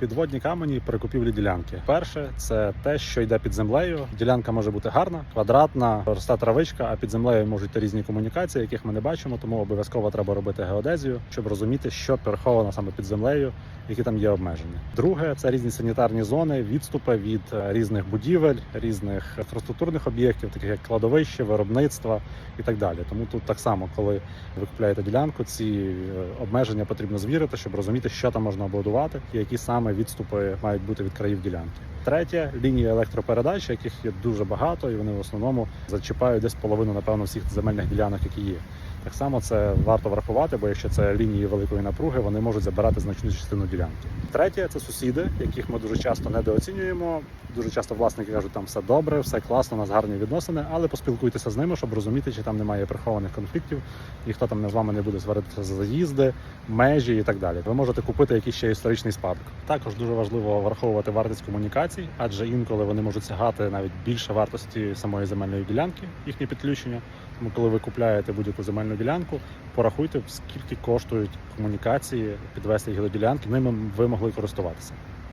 Підводні камені при купівлі ділянки. Перше це те, що йде під землею. Ділянка може бути гарна, квадратна, проста травичка, а під землею можуть йти різні комунікації, яких ми не бачимо. Тому обов'язково треба робити геодезію, щоб розуміти, що переховано саме під землею, які там є обмеження. Друге це різні санітарні зони, відступи від е, різних будівель, різних інфраструктурних об'єктів, таких як кладовище, виробництва і так далі. Тому тут так само, коли ви купляєте ділянку, ці е, обмеження потрібно звірити, щоб розуміти, що там можна обладувати і які саме відступи мають бути від країв ділянки. Третє лінії електропередач, яких є дуже багато, і вони в основному зачіпають десь половину, напевно, всіх земельних ділянок, які є. Так само це варто врахувати, бо якщо це лінії великої напруги, вони можуть забирати значну частину ділянки. Третє це сусіди, яких ми дуже часто недооцінюємо. Дуже часто власники кажуть, там все добре, все класно, у нас гарні відносини, але поспілкуйтеся з ними, щоб розуміти, чи там немає прихованих конфліктів, ніхто там з вами не буде сваритися за заїзди, межі і так далі. Ви можете купити якийсь ще історичний спадок. Також дуже важливо враховувати вартість комунікацій, адже інколи вони можуть сягати навіть більше вартості самої земельної ділянки, їхнє підключення. Тому, коли ви купляєте будь-яку земельну ділянку, порахуйте, скільки коштують комунікації, підвести їх до ділянки, ними ви могли користуватися.